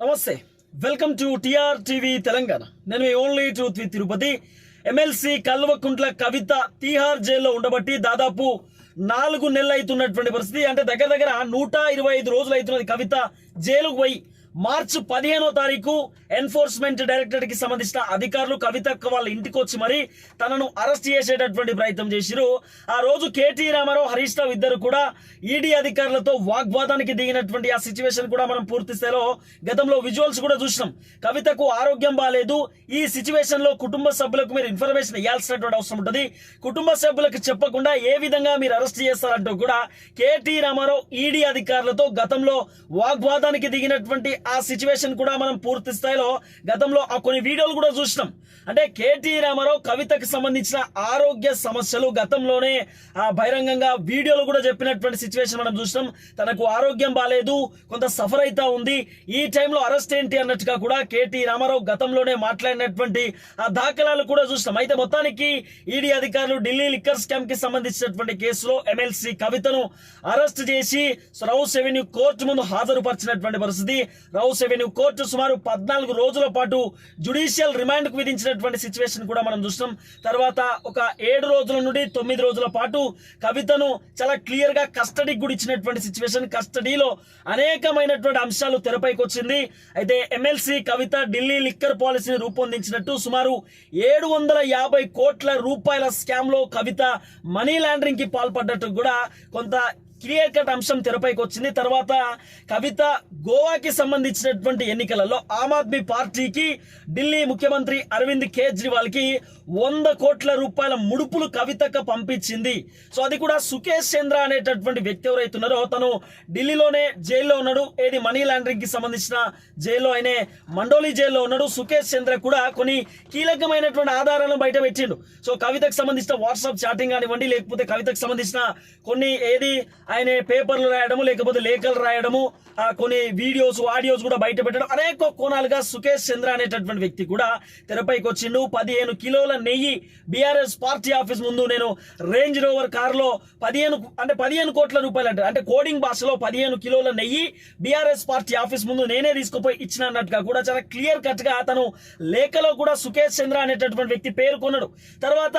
నమస్తే. Welcome to TR TV Telangana. నేను మీ only truth with Tirupati MLC Kalvakuntla Kavitha Tihar జైల్లో ఉండబట్టి దాదాపు నాలుగు నెలలు అవుతున్నటువంటి పరిస్థితి. అంటే దగ్గర దగ్గర నూట ఇరవై ఐదు రోజులు అవుతున్నది కవిత జైలుకు పోయి మార్చి పదిహేనో తారీఖు ఎన్ఫోర్స్మెంట్ డైరెక్టరేట్కి సంబంధించిన అధికారులు కవితక్క వాళ్ళ ఇంటికి వచ్చి మరి తనను అరెస్ట్ చేసేటటువంటి ప్రయత్నం చేసిరు. ఆ రోజు కేటీ రామారావు హరీష్ రావు ఇద్దరు కూడా ఈడీ అధికారులతో వాగ్వాదానికి దిగినటువంటి ఆ సిచ్యువేషన్ కూడా మనం పూర్తి స్థాయిలో గతంలో విజువల్స్ కూడా చూసినాం. కవితకు ఆరోగ్యం బాగాలేదు ఈ సిచ్యువేషన్లో కుటుంబ సభ్యులకు మీరు ఇన్ఫర్మేషన్ ఇవ్వాల్సినటువంటి అవసరం ఉంటుంది. కుటుంబ సభ్యులకు చెప్పకుండా ఏ విధంగా మీరు అరెస్ట్ చేస్తారంటూ కూడా కేటీ రామారావు ఈడీ అధికారులతో గతంలో వాగ్వాదానికి దిగినటువంటి ఆ సిచ్యువేషన్ కూడా మనం పూర్తి స్థాయిలో గతంలో ఆ కొన్ని వీడియోలు కూడా చూసినాం. అంటే కేటీ రామారావు కవితకు సంబంధించిన ఆరోగ్య సమస్యలు గతంలోనే ఆ బహిరంగంగా వీడియోలు కూడా చెప్పినటువంటి సిచ్యువేషన్ మనం చూసినాం. తనకు ఆరోగ్యం బాగాలేదు కొంత సఫర్ అవుతా ఉంది. ఈ టైంలో అరెస్ట్ ఏంటి అన్నట్టుగా కూడా కేటీ రామారావు గతంలోనే మాట్లాడినటువంటి ఆ దాఖలాలు కూడా చూసినాం. అయితే మొత్తానికి ఈడీ అధికారులు ఢిల్లీ లిక్కర్ స్కామ్కి సంబంధించినటువంటి కేసులో ఎమ్మెల్సీ కవితను అరెస్ట్ చేసి రౌస్ రెవెన్యూ కోర్టు ముందు హాజరుపరిచినటువంటి పరిస్థితి. రౌస్ రెవెన్యూ కోర్టు సుమారు పద్నాలుగు రోజుల పాటు జుడిషియల్ రిమాండ్కు విధించినటువంటి సిచ్యువేషన్ కూడా మనం చూసినాం తర్వాత ఒక ఏడు రోజుల నుండి తొమ్మిది రోజుల పాటు కవితను చాలా క్లియర్గా కస్టడీకి కూడా ఇచ్చినటువంటి సిచ్యువేషన్. కస్టడీలో అనేకమైనటువంటి అంశాలు తెరపైకి వచ్చింది. అయితే ఎమ్మెల్సీ కవిత ఢిల్లీ లిక్కర్ పాలసీని రూపొందించినట్టు సుమారు ఏడు వందల యాభై కోట్ల రూపాయల స్కామ్లో కవిత మనీ లాండరింగ్కి పాల్పడ్డట్టు కూడా కొంత క్లియర్ కట్ అంశం తెరపైకి వచ్చింది. తర్వాత కవిత గోవాకి సంబంధించినటువంటి ఎన్నికలలో ఆమ్ ఆద్మీ పార్టీకి ఢిల్లీ ముఖ్యమంత్రి అరవింద్ కేజ్రీవాల్కి వంద కోట్ల రూపాయల ముడుపులు కవితకు పంపించింది. సో అది కూడా సుకేష్ చంద్ర అనేటటువంటి వ్యక్తి ఎవరైతున్నారో తను ఢిల్లీలోనే జైల్లో ఉన్నాడు. ఏది మనీ లాండరింగ్కి సంబంధించిన జైల్లో ఆయనే మండోలి జైల్లో ఉన్నాడు. సుకేష్ చంద్ర కూడా కొన్ని కీలకమైనటువంటి ఆధారాలను బయట పెట్టిండు. సో కవితకు సంబంధించిన వాట్సాప్ చాటింగ్ కానివ్వండి లేకపోతే కవితకు సంబంధించిన కొన్ని ఏది ఆయన పేపర్లు రాయడము లేకపోతే లేఖలు రాయడము కొన్ని వీడియోస్ ఆడియోస్ కూడా బయట పెట్టడం అనేక కోణాలుగా సుకేష్ చంద్ర అనేటటువంటి వ్యక్తి కూడా తెరపైకి వచ్చిండు పదిహేను కిలోల నెయ్యి బీఆర్ఎస్ పార్టీ ఆఫీస్ ముందు నేను రేంజ్ రోవర్ కారులో పదిహేను అంటే పదిహేను కోట్ల రూపాయలు అంటే అంటే కోడింగ్ భాషలో పదిహేను కిలోల నెయ్యి బీఆర్ఎస్ పార్టీ ఆఫీస్ ముందు నేనే తీసుకుపోయి ఇచ్చిన అన్నట్టుగా కూడా చాలా క్లియర్ కట్గా అతను లేఖలో కూడా సుకేష్ చంద్ర అనేటటువంటి వ్యక్తి పేర్కొన్నాడు. తర్వాత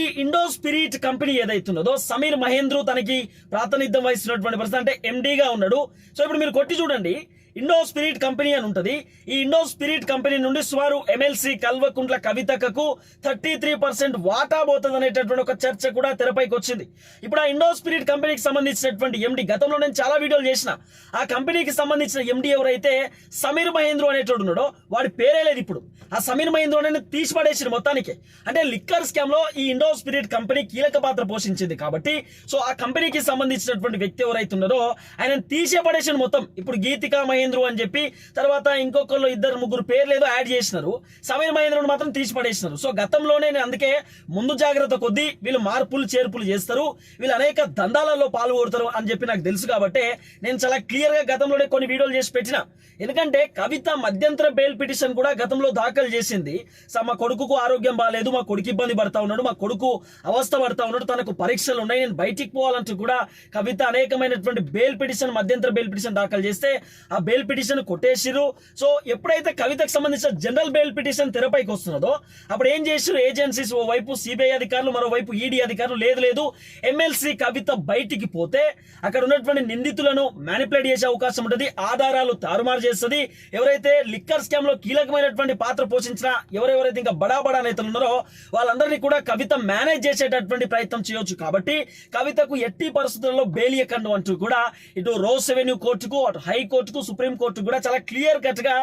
ఈ ఇండో స్పిరిట్ కంపెనీ ఏదైతున్నదో సమీర్ మహేంద్రు తనకి ప్రాతినిధ్యం వహిస్తున్నటువంటి పరిస్థితి. అంటే ఎండీగా ఉన్నాడు. సో ఇప్పుడు మీరు కొట్టి చూడండి. đi. ఇండో స్పిరిట్ కంపెనీ అని ఉంటుంది. ఈ ఇండో స్పిరిట్ కంపెనీ నుండి సుమారు ఎమ్మెల్సీ కల్వకుంట్ల కవితకకు థర్టీ త్రీ పర్సెంట్ వాటా పోతుంది అనేటటువంటి ఒక చర్చ కూడా తెరపైకి వచ్చింది. ఇప్పుడు ఆ ఇండో స్పిరిట్ కంపెనీకి సంబంధించినటువంటి ఎండి గతంలో నేను చాలా వీడియోలు చేసిన. ఆ కంపెనీకి సంబంధించిన ఎండి ఎవరైతే సమీర్ మహేంద్రు అనేటోడు ఉన్నాడో వాడి పేరే లేదు ఇప్పుడు. ఆ సమీర్ మహేంద్రు అనేది తీసిపడేసిడు మొత్తానికి. అంటే లిక్కర్ స్కామ్లో ఈ ఇండో స్పిరిట్ కంపెనీ కీలక పాత్ర పోషించింది కాబట్టి సో ఆ కంపెనీకి సంబంధించినటువంటి వ్యక్తి ఎవరైతే ఉన్నదో ఆయన తీసే పడేసిడు మొత్తం. ఇప్పుడు గీతికా మహేంద్ర అని చెప్పి తర్వాత ఇంకొకళ్ళు ఇద్దరు ముగ్గురు పేర్లు ఏదో యాడ్ చేసినారు. సమీర్ మహేంద్రుని మాత్రం తీసి పడేసినారు సో గతంలోనే నేను అందుకే ముందు జాగ్రత్త కొద్దీ వీళ్ళు మార్పులు చేర్పులు చేస్తారు. వీళ్ళు అనేక దందాలలో పాల్గొడతారు అని చెప్పి నాకు తెలుసు కాబట్టి నేను చాలా క్లియర్గా గతంలోనే కొన్ని వీడియోలు చేసి పెట్టిన. ఎందుకంటే కవిత మధ్యంతర బెయిల్ పిటిషన్ కూడా గతంలో దాఖలు చేసింది. సో మా కొడుకుకు ఆరోగ్యం బాగాలేదు మా కొడుకు ఇబ్బంది పడతా ఉన్నాడు మా కొడుకు అవస్థ పడతా ఉన్నాడు తనకు పరీక్షలు ఉన్నాయి నేను బయటికి పోవాలంటూ కూడా కవిత అనేకమైనటువంటి బెయిల్ పిటిషన్ మధ్యంతర బెయిల్ పిటిషన్ దాఖలు చేస్తే ఆ బెయిల్ పిటిషన్ కొట్టేసిరు సో ఎప్పుడైతే కవితకు సంబంధించిన జనరల్ బెయిల్ పిటిషన్ తెరపైకి వస్తున్నదో అప్పుడు ఏం చేసిరు ఏజెన్సీస్ ఓ వైపు సిబిఐ అధికారులు మరోవైపు ఈడీ అధికారులు. లేదు లేదు. ఎమ్మెల్సీ కవిత బయటికి పోతే అక్కడ ఉన్నటువంటి నిందితులను మ్యానిపులేట్ చేసే అవకాశం ఉంటుంది. ఆధారాలు తారుమారు చేస్తుంది. ఎవరైతే లిక్కర్ స్కామ్లో కీలకమైనటువంటి పాత్ర పోషించిన ఎవరెవరైతే ఇంకా బడా బడా నేతలు ఉన్నారో వాళ్ళందరినీ కూడా కవిత మేనేజ్ చేసేటటువంటి ప్రయత్నం చేయొచ్చు. కాబట్టి కవితకు ఎట్టి పరిస్థితుల్లో బెయిల్ ఇవ్వకండు అంటూ కూడా ఇటు రోజ్ రెవెన్యూ కోర్టుకు అటు హైకోర్టుకు సుప్రీం సుప్రీంకోర్టు కూడా చాలా క్లియర్ కట్గా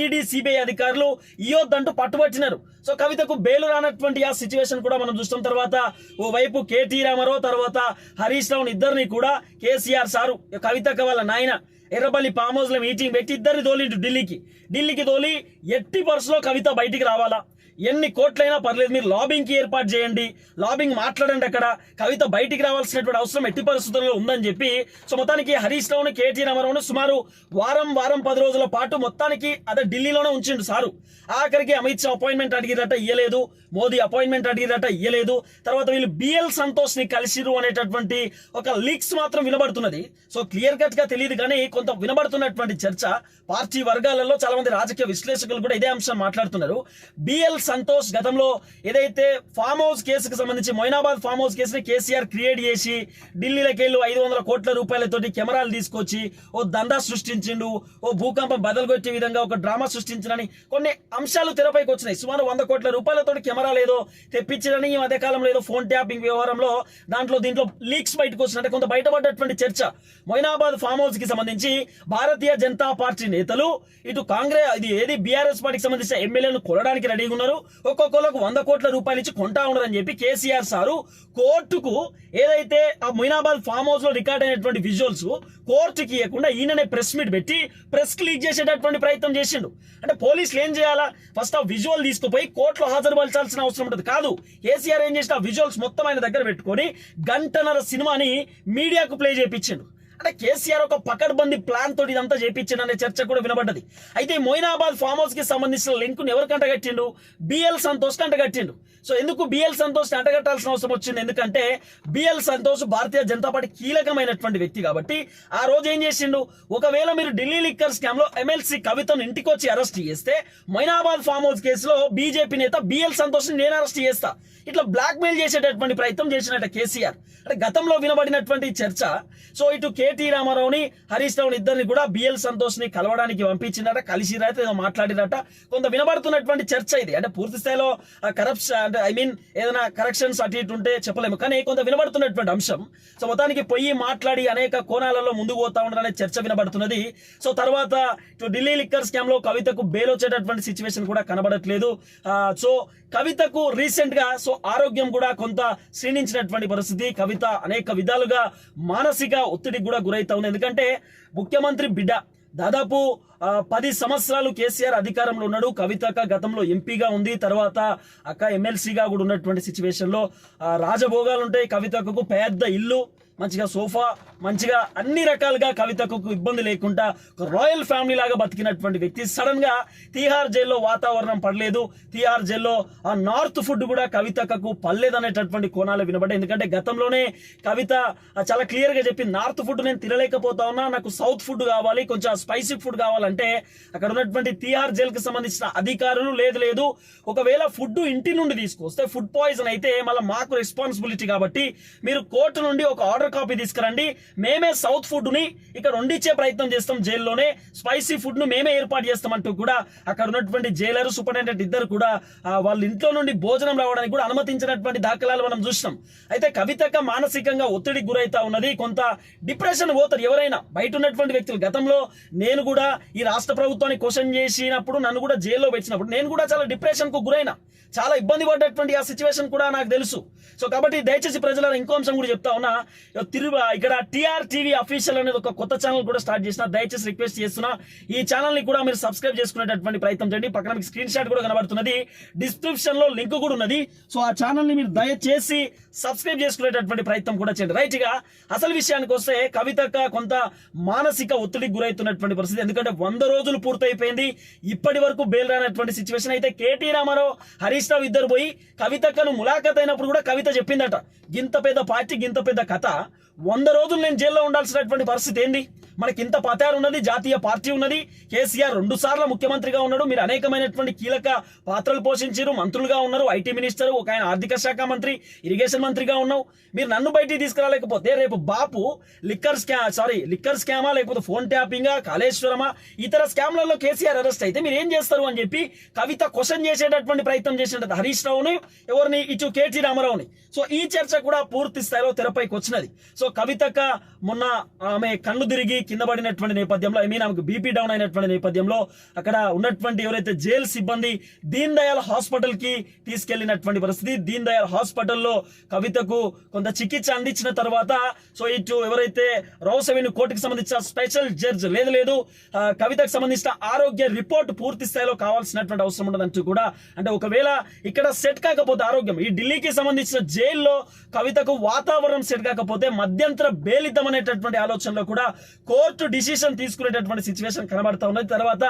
ఈడీ సిబిఐ అధికారులు ఇయ్యొద్దంటూ పట్టుబట్టినారు. సో కవితకు బెయిల్ రానటువంటి ఆ సిచ్యువేషన్ కూడా మనం చూసిన తర్వాత ఓ వైపు కేటీ రామారావు తర్వాత హరీష్ రావు ఇద్దరిని కూడా కేసీఆర్ సారు కవితక వాళ్ళ నాయన ఎర్రబల్లి ఫామ్ హౌస్లో మీటింగ్ పెట్టి ఇద్దరిని తోలి ఢిల్లీకి. ఢిల్లీకి తోలి ఎట్టి పర్సులో కవిత బయటికి రావాలా? ఎన్ని కోట్లైనా పర్లేదు మీరు లాబింగ్కి ఏర్పాటు చేయండి. లాబింగ్ మాట్లాడండి అక్కడ. కవిత బయటికి రావాల్సినటువంటి అవసరం ఎట్టి పరిస్థితుల్లో ఉందని చెప్పి సో మొత్తానికి హరీష్ రావును కేటీ రామారావును సుమారు వారం వారం పది రోజుల పాటు మొత్తానికి అదే ఢిల్లీలోనే ఉంచిండు సారు. ఆఖరికి అమిత్ షా అపాయింట్మెంట్ అడిగిరట ఇయ్యలేదు. మోదీ అపాయింట్మెంట్ అడిగిరట ఇయ్యలేదు. తర్వాత వీళ్ళు బిఎల్ సంతోష్ని కలిసిరు అనేటటువంటి ఒక లీక్స్ మాత్రం వినబడుతున్నది. సో క్లియర్ కట్గా తెలియదు కానీ కొంత వినబడుతున్నటువంటి చర్చ. పార్టీ వర్గాలలో చాలా మంది రాజకీయ విశ్లేషకులు కూడా ఇదే అంశం మాట్లాడుతున్నారు. బిఎల్ సంతోష్ గతంలో ఏదైతే ఫామ్ హౌస్ కేసుకు సంబంధించి మొయినాబాద్ ఫామ్ హౌస్ కేసుని కేసీఆర్ క్రియేట్ చేసి ఢిల్లీలోకి వెళ్ళి ఐదు వందల కోట్ల రూపాయలతోటి కెమెరాలు తీసుకొచ్చి ఓ దందా సృష్టించిండు ఓ భూకంపం బదలుగొట్టే విధంగా ఒక డ్రామా సృష్టించడని కొన్ని అంశాలు తెరపైకి వచ్చినాయి. సుమారు వంద కోట్ల రూపాయలతో కెమెరాలు ఏదో తెప్పించడని ఈ మధ్యకాలంలో ఏదో ఫోన్ ట్యాపింగ్ వ్యవహారంలో దాంట్లో దీంట్లో లీక్స్ బయటకు వచ్చినట్టే కొంత బయటపడ్డటువంటి చర్చ మొయినాబాద్ ఫామ్ హౌస్కి సంబంధించి భారతీయ జనతా పార్టీ నేతలు ఇటు కాంగ్రెస్ ఇది ఏది బీఆర్ఎస్ పార్టీకి సంబంధించిన ఎమ్మెల్యేను కొనడానికి రెడీగా ఉన్నారు. ఒక్కొక్కరికి వంద కోట్ల రూపాయలు ఇచ్చి కొంటా ఉన్నారని చెప్పి కేసీఆర్ సారు కోర్టుకు ఏదైతే ఆ మొయినాబాద్ ఫామ్ హౌస్లో రికార్డ్ అయినటువంటి విజువల్స్ కోర్టుకి ఇవ్వకుండా ఈయననే ప్రెస్ మీట్ పెట్టి ప్రెస్ లీక్ చేసేటటువంటి ప్రయత్నం చేసిండు. అంటే పోలీసులు ఏం చేయాలా? ఫస్ట్ ఆ విజువల్ తీసుకుపోయి కోర్టులో హాజరుపరచాల్సిన అవసరం ఉంటుంది. కాదు కేసీఆర్ ఏం చేసిన ఆ విజువల్స్ మొత్తం ఆయన దగ్గర పెట్టుకొని గంటన్నర సినిమాని మీడియాకు ప్లే చేయించిండు అంటే కేసీఆర్ ఒక పకడ్బందీ ప్లాన్ తోటి ఇదంతా చేపించిండనే చర్చ కూడా వినబడ్డది. అయితే మొయినాబాద్ ఫామ్ హౌస్కి సంబంధించిన లింక్ ఎవరు కంటగట్టిండు? బిఎల్ సంతోష్ కంటగట్టిండు. సో ఎందుకు బిఎల్ సంతోష్ అంటగట్టాల్సిన అవసరం వచ్చింది? ఎందుకంటే బిఎల్ సంతోష్ భారతీయ జనతా పార్టీ కీలకమైనటువంటి వ్యక్తి కాబట్టి ఆ రోజు ఏం చేసిండు? ఒకవేళ మీరు ఢిల్లీ లిక్కర్ స్కామ్లో ఎమ్మెల్సీ కవితను ఇంటికి వచ్చి అరెస్ట్ చేస్తే మైనాబాద్ ఫామ్ హౌస్ కేసులో బీజేపీ నేత బిఎల్ సంతోష్ నేను అరెస్ట్ చేస్తా. ఇట్లా బ్లాక్ మెయిల్ చేసేటటువంటి ప్రయత్నం చేసినట్ట కేసీఆర్. అంటే గతంలో వినబడినటువంటి చర్చ. సో ఇటు కేటీ రామారావుని హరీష్ రావుని ఇద్దరిని కూడా బిఎల్ సంతోష్ని కలవడానికి పంపించిందట కలిసిరట ఏదో మాట్లాడినట్ట కొంత వినబడుతున్నటువంటి చర్చ ఇది. అంటే పూర్తి స్థాయిలో కరప్షన్ అంటే ఐ మీన్ ఏదైనా కరెక్షన్స్ అటు ఇటు ఉంటే చెప్పలేము. కానీ కొంత వినబడుతున్నటువంటి అంశం సో మొత్తానికి పొయ్యి మాట్లాడి అనేక కోణాలలో ముందుకు పోతా ఉండడం చర్చ వినబడుతున్నది. సో తర్వాత ఢిల్లీ లిక్కర్ స్కామ్లో కవితకు బెయిల్ వచ్చేటటువంటి సిచ్యువేషన్ కూడా కనబడట్లేదు. సో కవితకు రీసెంట్గా సో ఆరోగ్యం కూడా కొంత క్షీణించినటువంటి పరిస్థితి. కవిత అనేక విధాలుగా మానసిక ఒత్తిడికి కూడా గురైతా ఉంది. ఎందుకంటే ముఖ్యమంత్రి బిడ్డ దాదాపు పది సంవత్సరాలు కేసీఆర్ అధికారంలో ఉన్నాడు. కవితక గతంలో ఎంపీగా ఉంది. తర్వాత అక్క ఎమ్మెల్సీగా కూడా ఉన్నటువంటి సిచ్యువేషన్లో రాజభోగాలు ఉంటాయి కవితకు పెద్ద ఇల్లు మంచిగా సోఫా మంచిగా అన్ని రకాలుగా కవితకు ఇబ్బంది లేకుండా రాయల్ ఫ్యామిలీ లాగా బతికినటువంటి వ్యక్తి. సడన్గా తీహార్ జైల్లో వాతావరణం పడలేదు. తీహార్ జైల్లో ఆ నార్త్ ఫుడ్ కూడా కవితకు పర్లేదనేటటువంటి కోణాలు వినబడ్డాయి. ఎందుకంటే గతంలోనే కవిత చాలా క్లియర్గా చెప్పి నార్త్ ఫుడ్ నేను తినలేకపోతా ఉన్నా. నాకు సౌత్ ఫుడ్ కావాలి. కొంచెం స్పైసీ ఫుడ్ అంటే అక్కడ ఉన్నటువంటి టీఆర్ జైల్కి సంబంధించిన అధికారులు లేదు లేదు. ఒకవేళ ఫుడ్ ఇంటి నుండి తీసుకొస్తే ఫుడ్ పాయిజన్ అయితే మళ్ళీ మాకు రెస్పాన్సిబిలిటీ కాబట్టి మీరు కోర్టు నుండి ఒక ఆర్డర్ కాపీ తీసుకురండి. మేమే సౌత్ ఫుడ్ని ఇక్కడ వండిచ్చే ప్రయత్నం చేస్తాం జైల్లోనే. స్పైసీ ఫుడ్ను మేమే ఏర్పాటు చేస్తామంటూ కూడా అక్కడ ఉన్నటువంటి జైలర్ సూపరింటెండెంట్ ఇద్దరు కూడా వాళ్ళ ఇంట్లో నుండి భోజనం రావడానికి కూడా అనుమతించినటువంటి దాఖలాలు మనం చూసినాం. అయితే కవితక మానసికంగా ఒత్తిడికి గురైతా ఉన్నది. కొంత డిప్రెషన్ పోతారు ఎవరైనా. బయట ఉన్నటువంటి వ్యక్తులు గతంలో నేను కూడా ఈ ఈ రాష్ట్ర ప్రభుత్వాన్ని క్వశ్చన్ చేసినప్పుడు నన్ను కూడా జైల్లో పెట్టినప్పుడు నేను కూడా చాలా డిప్రెషన్కు గురైన. చాలా ఇబ్బంది పడ్డటువంటి ఆ సిచ్యువేషన్ కూడా నాకు తెలుసు. సో కాబట్టి దయచేసి ప్రజల ఇంకో అంశం కూడా చెప్తా ఉన్నా. తిరు ఇక్కడ టిఆర్ టీవీ అఫీషియల్ అనేది ఒక కొత్త ఛానల్ కూడా స్టార్ట్ చేసిన. దయచేసి రిక్వెస్ట్ చేస్తున్నా. ఈ ఛానల్ని కూడా మీరు సబ్స్క్రైబ్ చేసుకునేటటువంటి ప్రయత్నం చేయండి. పక్కన మీకు స్క్రీన్ షాట్ కూడా కనబడుతున్నది. డిస్క్రిప్షన్లో లింక్ కూడా ఉన్నది. సో ఆ ఛానల్ని మీరు దయచేసి సబ్స్క్రైబ్ చేసుకునేటటువంటి ప్రయత్నం కూడా చేయండి. రైట్గా అసలు విషయానికి వస్తే కవితక కొంత మానసిక ఒత్తిడికి గురైతున్నటువంటి పరిస్థితి. ఎందుకంటే వంద రోజులు పూర్తయిపోయింది. ఇప్పటి వరకు బెయిల్ రానటువంటి సిచ్యువేషన్ అయితే కేటీ రామారావు హరీష్ రావు ఇద్దరు పోయి కవితక్కను ములాఖత్ అయినప్పుడు కూడా కవిత చెప్పిందట. గింత పెద్ద పార్టీ గింత పెద్ద కథ. వంద రోజులు నేను జైల్లో ఉండాల్సినటువంటి పరిస్థితి ఏంది? మనకి ఇంత పతారు ఉన్నది జాతీయ పార్టీ ఉన్నది. కేసీఆర్ రెండు సార్లు ముఖ్యమంత్రిగా ఉన్నాడు. మీరు అనేకమైనటువంటి కీలక పాత్రలు పోషించారు. మంత్రులుగా ఉన్నారు. ఐటీ మినిస్టర్ ఒక ఆయన ఆర్థిక శాఖ మంత్రి ఇరిగేషన్ మంత్రిగా ఉన్నావు. మీరు నన్ను బయటికి తీసుకురాలేకపోతే రేపు బాపు లిక్కర్ స్కా సారీ లిక్కర్ స్కామా లేకపోతే ఫోన్ ట్యాపింగా కాళేశ్వరమా ఇతర స్కామ్లలో కేసీఆర్ అరెస్ట్ అయితే మీరు ఏం చేస్తారు అని చెప్పి కవిత క్వశ్చన్ చేసేటటువంటి ప్రయత్నం చేసినట్టు హరీష్ రావుని ఎవరిని? ఇటు కేటీ రామారావుని. సో ఈ చర్చ కూడా పూర్తి స్థాయిలో తెరపైకి వచ్చినది. సో కవితక మొన్న ఆమె కన్ను తిరిగి కింద పడినటువంటి నేపథ్యంలో ఐ మీన్ ఆమెకు బీపీ డౌన్ అయినటువంటి నేపథ్యంలో అక్కడ ఉన్నటువంటి ఎవరైతే జైలు సిబ్బంది దీన్ దయాల్ హాస్పిటల్కి తీసుకెళ్ళినటువంటి పరిస్థితి. దీన్ దయాల్ హాస్పిటల్లో కవితకు కొంత చికిత్స అందించిన తర్వాత సో ఇటు ఎవరైతే రౌసవిని కోర్టుకు సంబంధించిన స్పెషల్ జడ్జ్ లేదు లేదు కవితకు సంబంధించిన ఆరోగ్య రిపోర్ట్ పూర్తి స్థాయిలో కావాల్సినటువంటి అవసరం ఉండదంటూ కూడా అంటే ఒకవేళ ఇక్కడ సెట్ కాకపోతే ఆరోగ్యం ఈ ఢిల్లీకి సంబంధించిన జైల్లో కవితకు వాతావరణం సెట్ కాకపోతే మధ్యంతర బేలితం అనేటటువంటి ఆలోచనలో కూడా కోర్టు డిసిషన్ తీసుకునేటటువంటి సిచ్యువేషన్ కనబడతా ఉన్నది. తర్వాత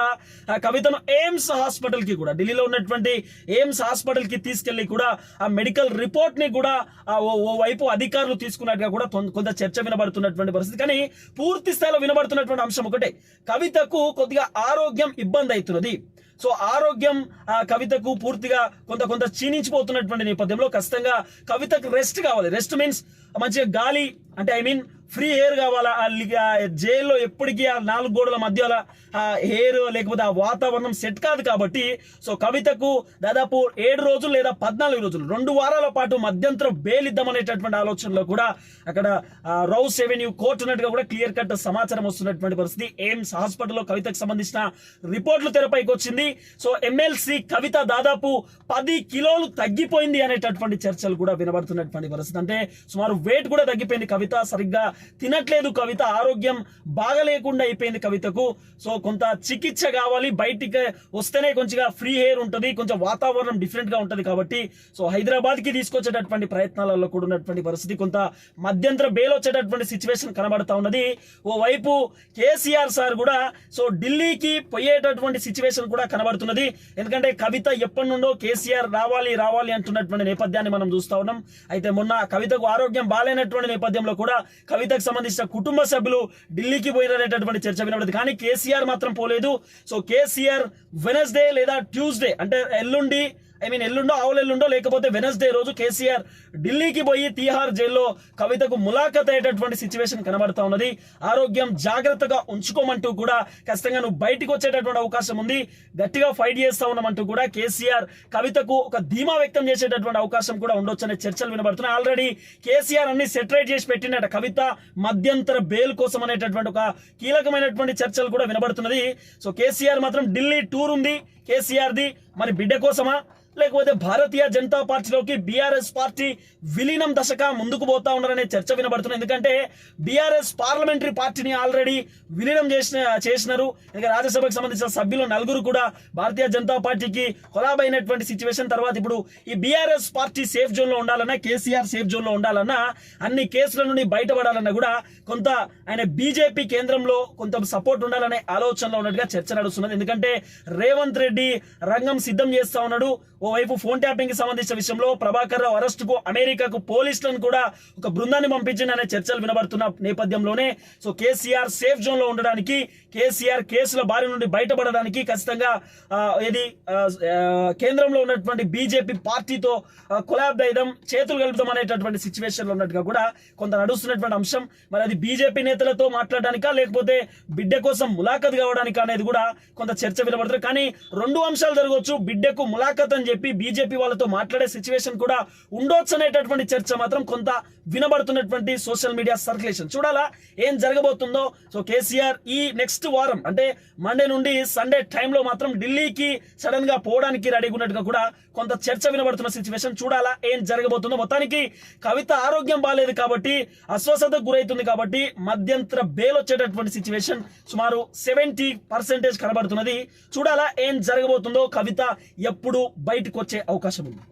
ఆ కవితను ఎయిమ్స్ హాస్పిటల్కి కూడా ఢిల్లీలో ఉన్నటువంటి ఎయిమ్స్ హాస్పిటల్కి తీసుకెళ్ళి కూడా ఆ మెడికల్ రిపోర్ట్ని కూడా ఆ ఓ వైపు అధికారులు తీసుకున్నట్టుగా కూడా కొంత చర్చ వినబడుతున్నటువంటి పరిస్థితి. కానీ పూర్తి స్థాయిలో వినబడుతున్నటువంటి అంశం ఒకటే. కవితకు కొద్దిగా ఆరోగ్యం ఇబ్బంది అవుతున్నది. సో ఆరోగ్యం ఆ కవితకు పూర్తిగా కొంత కొంత క్షీణించిపోతున్నటువంటి నేపథ్యంలో ఖచ్చితంగా కవితకు రెస్ట్ కావాలి. రెస్ట్ మీన్స్ మంచిగా గాలి అంటే ఐ మీన్ ఫ్రీ ఎయిర్ కావాలా? ఆ జైల్లో ఎప్పటికీ ఆ నాలుగు గోడల మధ్యలో ఆ ఎయిర్ లేకపోతే ఆ వాతావరణం సెట్ కాదు కాబట్టి సో కవితకు దాదాపు ఏడు రోజులు లేదా పద్నాలుగు రోజులు రెండు వారాల పాటు మధ్యంతరం బెయిల్ ఇద్దామనేటటువంటి ఆలోచనలో కూడా అక్కడ రౌస్ రెవెన్యూ కోర్టు ఉన్నట్టుగా కూడా క్లియర్ కట్ సమాచారం వస్తున్నటువంటి పరిస్థితి. ఎయిమ్స్ హాస్పిటల్లో కవితకు సంబంధించిన రిపోర్ట్లు తెరపైకి వచ్చింది. సో ఎమ్మెల్సీ కవిత దాదాపు పది కిలోలు తగ్గిపోయింది అనేటటువంటి చర్చలు కూడా వినబడుతున్నటువంటి పరిస్థితి. అంటే సుమారు వెయిట్ కూడా తగ్గిపోయింది కవిత. సరిగ్గా తినట్లేదు కవిత ఆరోగ్యం బాగలేకుండా అయిపోయింది కవితకు. సో కొంత చికిత్స కావాలి. బయటికి వస్తేనే కొంచెం ఫ్రీ హెయిర్ ఉంటుంది. కొంచెం వాతావరణం డిఫరెంట్గా ఉంటుంది కాబట్టి. సో హైదరాబాద్కి తీసుకొచ్చేటటువంటి ప్రయత్నాలలో కూడా ఉన్నటువంటి పరిస్థితి కొంత మధ్యంతర బెయిల్ వచ్చేటటువంటి సిచ్యువేషన్ కనబడతా ఉన్నది. ఓ వైపు కేసీఆర్ సార్ కూడా సో ఢిల్లీకి పోయేటటువంటి సిచ్యువేషన్ కూడా కనబడుతున్నది. ఎందుకంటే కవిత ఎప్పటి నుండో కేసీఆర్ రావాలి రావాలి అంటున్నటువంటి నేపథ్యాన్ని మనం చూస్తా ఉన్నాం. అయితే మొన్న కవితకు ఆరోగ్యం బాగాలేనటువంటి నేపథ్యంలో కూడా కవిత కవితకు సంబంధించిన కుటుంబ సభ్యులు ఢిల్లీకి పోయినటువంటి చర్చ వినబడింది. కానీ కేసీఆర్ మాత్రం పోలేదు. సో కేసీఆర్ వెనస్డే లేదా ట్యూస్డే అంటే ఎల్లుండి ఐ మీన్ ఎల్లుండో ఆవులెల్లుండో లేకపోతే వెనస్డే రోజు కేసీఆర్ ఢిల్లీకి పోయి తీహార్ జైల్లో కవితకు ములాఖత్ అయ్యేటటువంటి సిచ్యువేషన్ కనబడతా ఉన్నది. ఆరోగ్యం జాగ్రత్తగా ఉంచుకోమంటూ కూడా ఖచ్చితంగా నువ్వు బయటికి వచ్చేటటువంటి అవకాశం ఉంది. గట్టిగా ఫైట్ చేస్తా ఉన్నామంటూ కూడా కేసీఆర్ కవితకు ఒక ధీమా వ్యక్తం చేసేటటువంటి అవకాశం కూడా ఉండొచ్చు అనే చర్చలు వినబడుతున్నాయి. ఆల్రెడీ కేసీఆర్ అన్ని సెటిలైట్ చేసి పెట్టినట కవిత మధ్యంతర బెయిల్ కోసం అనేటటువంటి ఒక కీలకమైనటువంటి చర్చలు కూడా వినబడుతున్నది. సో కేసీఆర్ మాత్రం ఢిల్లీ టూర్ ఉంది. కేసీఆర్ ది మరి బిడ్డ కోసమా? లేకపోతే భారతీయ జనతా పార్టీలోకి బీఆర్ఎస్ పార్టీ విలీనం దశగా ముందుకు పోతా ఉన్నారనే చర్చ వినబడుతుంది. ఎందుకంటే బీఆర్ఎస్ పార్లమెంటరీ పార్టీని ఆల్రెడీ విలీనం చేసిన చేసినారు. ఇంకా రాజ్యసభకు సంబంధించిన సభ్యులు నలుగురు కూడా భారతీయ జనతా పార్టీకి కొలాబ్ అయినటువంటి సిచ్యువేషన్ తర్వాత ఇప్పుడు ఈ బీఆర్ఎస్ పార్టీ సేఫ్ జోన్లో ఉండాలన్నా కేసీఆర్ సేఫ్ జోన్లో ఉండాలన్నా అన్ని కేసుల నుండి బయటపడాలన్నా కూడా కొంత ఆయన బీజేపీ కేంద్రంలో కొంత సపోర్ట్ ఉండాలనే ఆలోచనలో ఉన్నట్టుగా చర్చ నడుస్తున్నది. ఎందుకంటే రేవంత్ రెడ్డి రంగం సిద్ధం చేస్తా ఉన్నాడు. ఓవైపు ఫోన్ ట్యాపింగ్కి సంబంధించిన విషయంలో ప్రభాకర్ రావు అరెస్ట్కు అమెరికాకు పోలీసులను కూడా ఒక బృందాన్ని పంపించింది అనే చర్చలు వినబడుతున్న నేపథ్యంలోనే. సో కేసీఆర్ సేఫ్ జోన్లో ఉండడానికి కేసీఆర్ కేసుల బారి నుండి బయటపడడానికి ఖచ్చితంగా ఏది కేంద్రంలో ఉన్నటువంటి బీజేపీ పార్టీతో కొలాబ్ దయడం చేతులు కలుపుదాం అనేటటువంటి సిచ్యువేషన్లో ఉన్నట్టుగా కూడా కొంత నడుస్తున్నటువంటి అంశం. మరి అది బీజేపీ నేతలతో మాట్లాడడానికా లేకపోతే బిడ్డ కోసం ములాఖత్ కావడానికా అనేది కూడా కొంత చర్చ వినబడుతుంది. కానీ రెండు అంశాలు జరగవచ్చు. బిడ్డకు ములాఖత్ అని చెప్పి బీజేపీ వాళ్ళతో మాట్లాడే సిచ్యువేషన్ కూడా ఉండొచ్చు అనేటటువంటి చర్చ మాత్రం కొంత వినబడుతున్నటువంటి సోషల్ మీడియా సర్క్యులేషన్. చూడాలా ఏం జరగబోతుందో? సో కేసీఆర్ ఈ నెక్స్ట్ వారం అంటే మండే నుండి సండే టైంలో మాత్రం ఢిల్లీకి సడన్గా పోవడానికి రెడీగా ఉన్నట్టుగా కూడా కొంత చర్చ వినబడుతున్న సిచ్యువేషన్ చూడాలా ఏం జరగబోతుందో? మొత్తానికి కవిత ఆరోగ్యం బాగాలేదు కాబట్టి అస్వస్థతకు గురైతుంది కాబట్టి మధ్యంతర బెయిల్ వచ్చేటటువంటి సిచ్యువేషన్ సుమారు సెవెంటీ పర్సెంటేజ్ కనబడుతున్నది. చూడాలా ఏం జరగబోతుందో? కవిత ఎప్పుడు బయటకు వచ్చే అవకాశం ఉంది